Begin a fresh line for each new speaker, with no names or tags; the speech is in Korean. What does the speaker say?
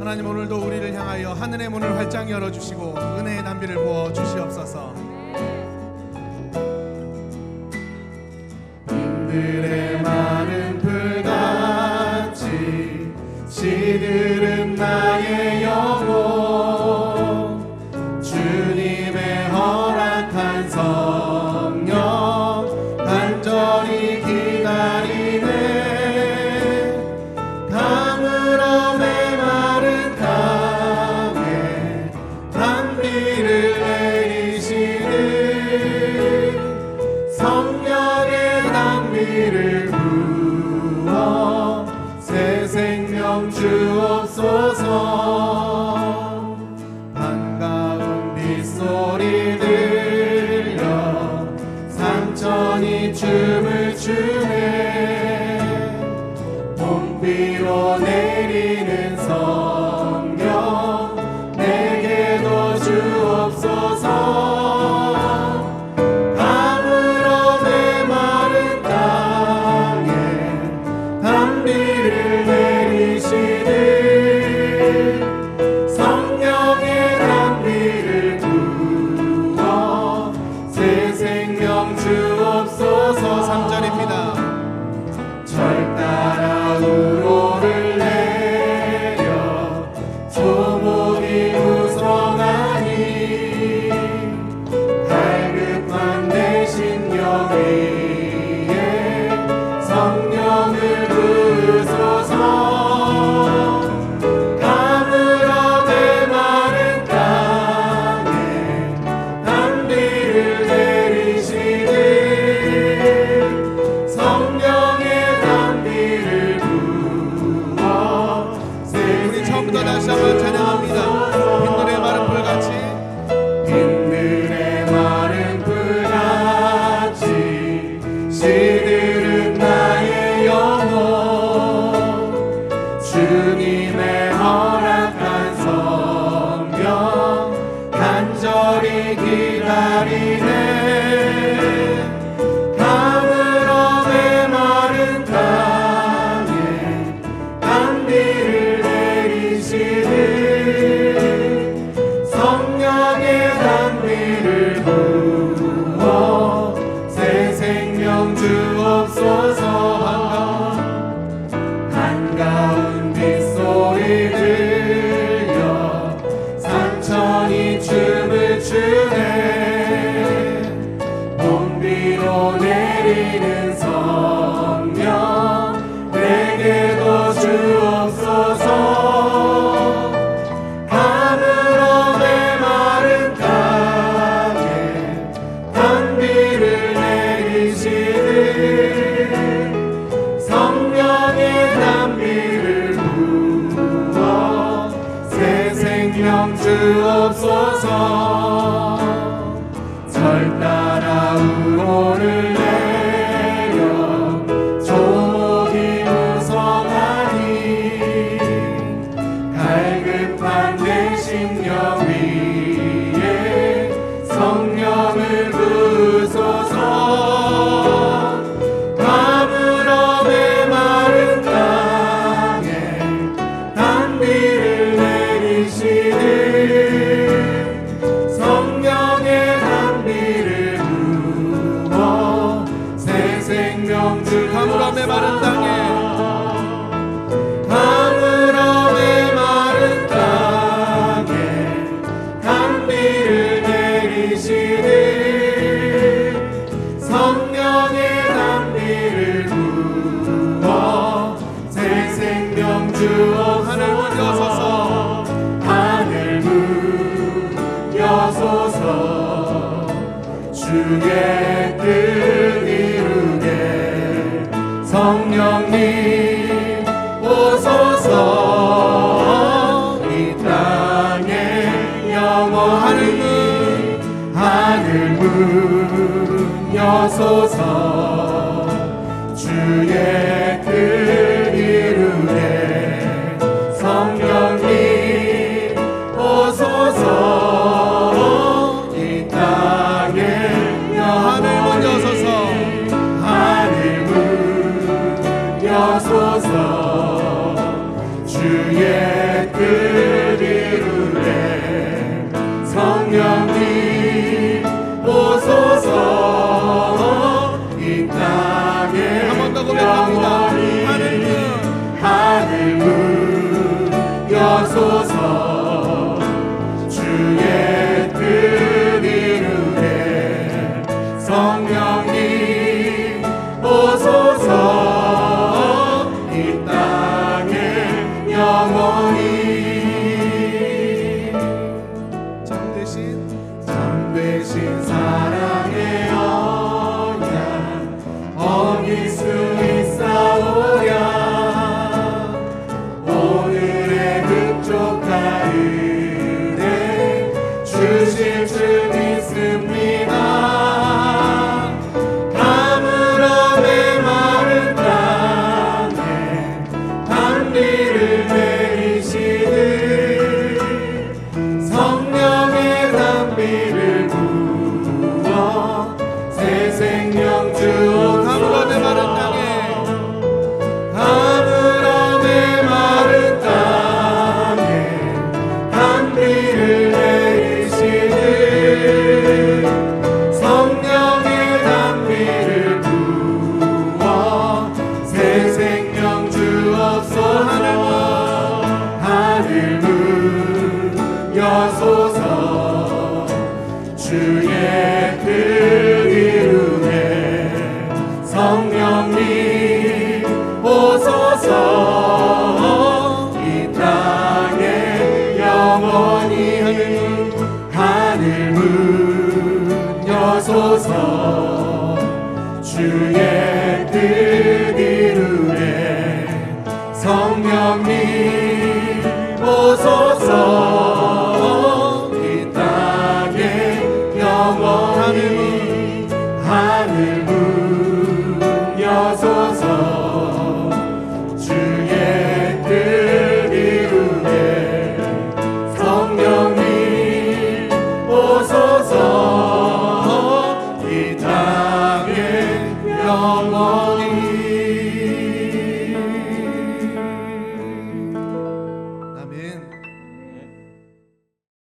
하나님 오늘도 우리를 향하여 하늘의 문을 활짝 열어주시고 은혜의 담비를 부어 주시옵소서. 네. 주님께 다시 한번 찬양합니다. 흰눈의 마른 불같이 흰눈의 마른 불같이 시들은 나의 영혼 주님의 Love so strong. 것을 담으라 메마른 땅에 성령님 오소서 이 땅에 영원히 하늘 문 여소서 주의 성령님.
예수의 뜻 그 이루네 성령님 오소서. 이 땅에 영원히 하늘 문 여소서. 주의 그 뜻 이루네 성령님